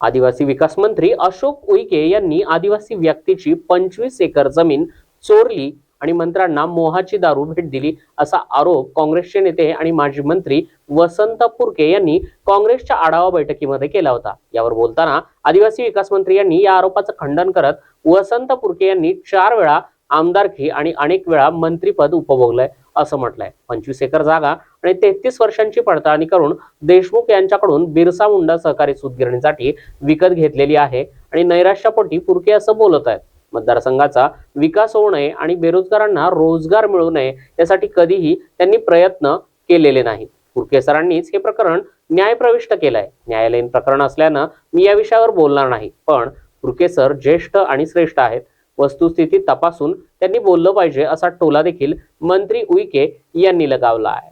आदिवासी विकास मंत्री अशोक उईके यांनी आदिवासी व्यक्तीची पंचवीस एकर जमीन चोरली आणि मंत्र्यांना मोहाची दारू भेट दिली असा आरोप काँग्रेसचे नेते आणि माजी मंत्री वसंत पुरके यांनी काँग्रेसच्या आढावा बैठकीमध्ये केला होता. यावर बोलताना आदिवासी विकास मंत्री यांनी या आरोपाचं खंडन करत वसंत पुरके यांनी चार वेळा आमदारकी आणि अनेक वेळा मंत्रीपद उपभोगलंय. असं म्हटलंय. पंचवीस एकर जागा आणि तेहतीस वर्षांची पडताळणी करून देशमुख यांच्याकडून बिरसा मुंडा सहकारी सुतगिरणीसाठी विकत घेतलेली आहे आणि नैराश्यापोटी पुरके असं बोलत आहेत. मतदारसंघाचा विकास होऊ नये आणि बेरोजगारांना रोजगार मिळू नये यासाठी कधीही त्यांनी प्रयत्न केलेले नाहीत. पुरके सरांनीच हे प्रकरण न्यायप्रविष्ट केलंय. न्यायालयीन प्रकरण असल्यानं मी या विषयावर बोलणार नाही. पण पुरके सर ज्येष्ठ आणि श्रेष्ठ आहेत. वस्तुस्थिती तपासून त्यांनी बोललं पाहिजे असा टोला देखील मंत्री उईके यांनी लगावला आहे.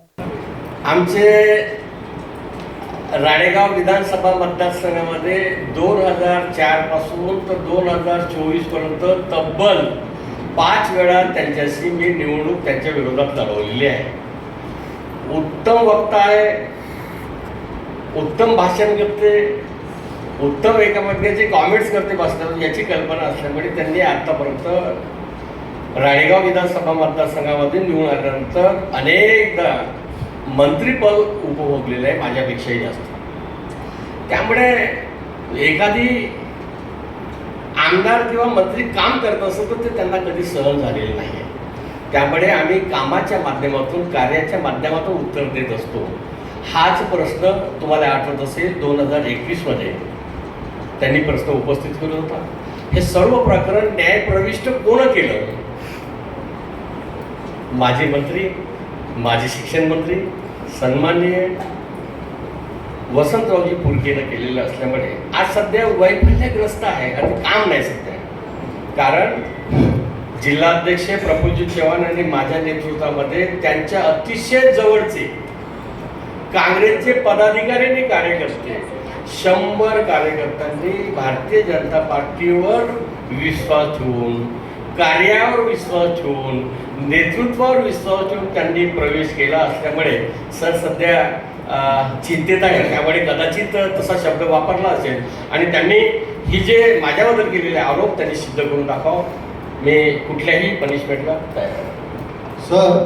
आमचे राळेगाव विधानसभा मतदारसंघामध्ये दोन हजार चारपासून तर दोन हजार चोवीसपर्यंत तब्बल पाच वेळा त्यांच्याशी मी निवडणूक त्यांच्या विरोधात लढवलेली आहे. उत्तम वक्ता आहे उत्तम भाषण करते उत्तम एकामध्ये जे कॉमेंट्स करते बसतात याची कल्पना असल्यामुळे त्यांनी आतापर्यंत राळेगाव विधानसभा मतदारसंघामध्ये निवडून आल्यानंतर अनेकदा मंत्रीपद उपभोगलेलं आहे माझ्यापेक्षाही जास्त. त्यामुळे एखादी आमदार किंवा मंत्री काम करत असेल तर ते त्यांना कधी सहन झालेलं नाही आहे त्यामुळे आम्ही कामाच्या माध्यमातून कार्याच्या माध्यमातून उत्तर देत असतो. हाच प्रश्न तुम्हाला आठवत असेल दोन हजार एकवीसमध्ये. त्यांनी प्रश्न उपस्थित केला होता. हे सर्व प्रकरण न्यायप्रविष्ट कोण केलं? माजी मंत्री माजी शिक्षण मंत्री सन्माननीय वसंतरावजी पुरकेनं केलेलं असल्यामुळे आज सध्या वैफल्यग्रस्त आहे आणि काम नाही सध्या. कारण जिल्हाध्यक्ष प्रफुल्लजी चव्हाण आणि माझ्या नेतृत्वामध्ये त्यांच्या अतिशय जवळचे काँग्रेसचे पदाधिकारी आणि कार्यकर्ते शंभर कार्यकर्त्यांनी भारतीय जनता पार्टीवर विश्वास ठेवून कार्यावर विश्वास ठेवून नेतृत्वावर विश्वास ठेवून त्यांनी प्रवेश केला असल्यामुळे सर सध्या चिंतेत आहे त्यामुळे कदाचित तसा शब्द वापरला असेल. आणि त्यांनी ही जे माझ्याबद्दल केलेले आरोप त्यांनी सिद्ध करून दाखवा मी कुठल्याही पनिशमेंटला तयार सर